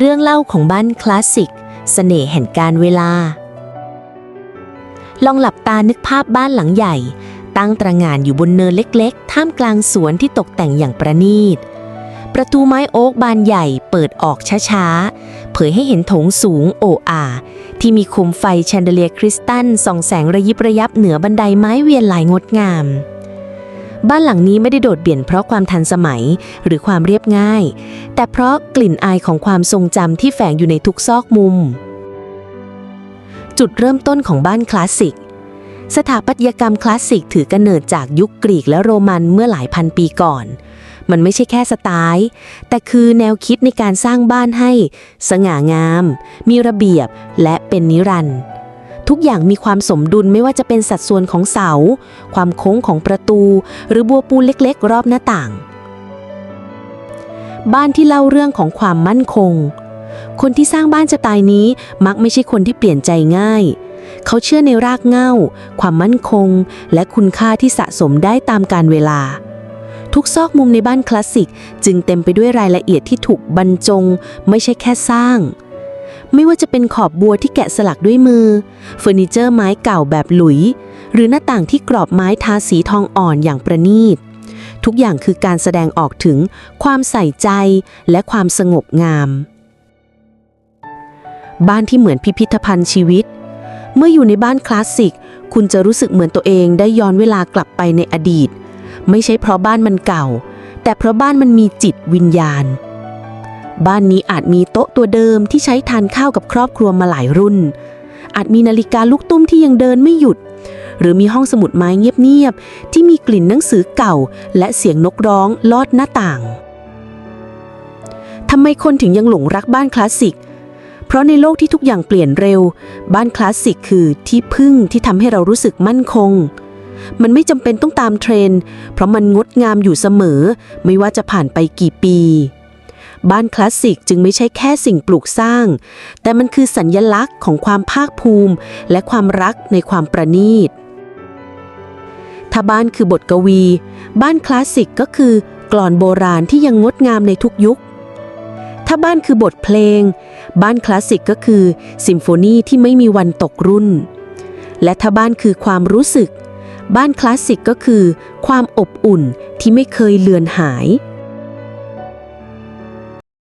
เรื่องเล่าของบ้านคลาสสิกเสน่ห์แห่งการเวลา ลองหลับตานึกภาพบ้านหลังใหญ่ ตั้งตระงานอยู่บนเนินเล็กๆ ท่ามกลางสวนที่ตกแต่งอย่างประณีต ประตูไม้โอ๊กบานใหญ่เปิดออกช้าๆ เผยให้เห็นโถงสูงโออาที่มีโคุมไฟแชนเดเลียคริสตัลส่องแสงระยิบระยับเหนือบันไดไม้เวียนลายงดงาม บ้านหลังนี้ไม่ได้โดดเดี่ยวเพราะความทันสมัยหรือความเรียบง่าย แต่เพราะกลิ่นอายของความทรงจำที่แฝงอยู่ในทุกซอกมุม จุดเริ่มต้นของบ้านคลาสสิก สถาปัตยกรรมคลาสสิกถือกำเนิดจากยุคกรีกและโรมันเมื่อหลายพันปีก่อน มันไม่ใช่แค่สไตล์ แต่คือแนวคิดในการสร้างบ้านให้ สง่างาม มีระเบียบและเป็นนิรันดร์ ทุกอย่างมีความสมดุลไม่ว่าจะเป็นสัดส่วนของเสา ความโค้งของประตู หรือบัวปูเล็กๆ รอบหน้าต่าง บ้านที่เล่าเรื่องของความมั่นคง คนที่สร้างบ้านสไตล์นี้มักไม่ใช่คนที่เปลี่ยนใจง่าย เขาเชื่อในรากเหง้า ความมั่นคง และคุณค่าที่สะสมได้ตามกาลเวลาทุกซอกมุมในบ้านคลาสสิก จึงเต็มไปด้วยรายละเอียดที่ถูกบรรจง ไม่ใช่แค่สร้าง ไม่ว่าจะเป็นขอบบัวที่แกะสลักด้วยมือ เฟอร์นิเจอร์ไม้เก่าแบบหลุย หรือหน้าต่างที่กรอบไม้ทาสีทองอ่อนอย่างประณีต ทุกอย่างคือการแสดงออกถึงความใส่ใจและความสงบงาม บ้านที่เหมือนพิพิธภัณฑ์ชีวิต เมื่ออยู่ในบ้านคลาสสิก คุณจะรู้สึกเหมือนตัวเองได้ย้อนเวลากลับไปในอดีต ไม่ใช่เพราะบ้านมันเก่า แต่เพราะบ้านมันมีจิตวิญญาณ บ้านนี้อาจมีโต๊ะตัวเดิมที่ใช้ทานข้าวกับครอบครัวมาหลายรุ่น อาจมีนาฬิกาลูกตุ้มที่ยังเดินไม่หยุด หรือมีห้องสมุดไม้เงียบๆที่มีกลิ่นหนังสือเก่า และเสียงนกร้องลอดหน้าต่างทำไมคนถึงยังหลงรักบ้านคลาสสิก เพราะในโลกที่ทุกอย่างเปลี่ยนเร็ว บ้านคลาสสิกคือที่พึ่งที่ทำให้เรารู้สึกมั่นคง มันไม่จำเป็นต้องตามเทรน เพราะมันงดงามอยู่เสมอ ไม่ว่าจะผ่านไปกี่ปี บ้านคลาสสิกจึงไม่ใช่แค่สิ่งปลูกสร้าง แต่มันคือสัญญลักษณ์ของความภาคภูมิ และความรักในความประณีต ถ้าบ้านคือบทกวี บ้านคลาสสิกก็คือกลอนโบราณที่ยังงดงามในทุกยุค ถ้าบ้านคือบทเพลง บ้านคลาสสิกก็คือซิมโฟนีที่ไม่มีวันตกรุ่น และถ้าบ้านคือความรู้สึก บ้านคลาสสิกก็คือ ความอบอุ่นที่ไม่เคยเลือนหาย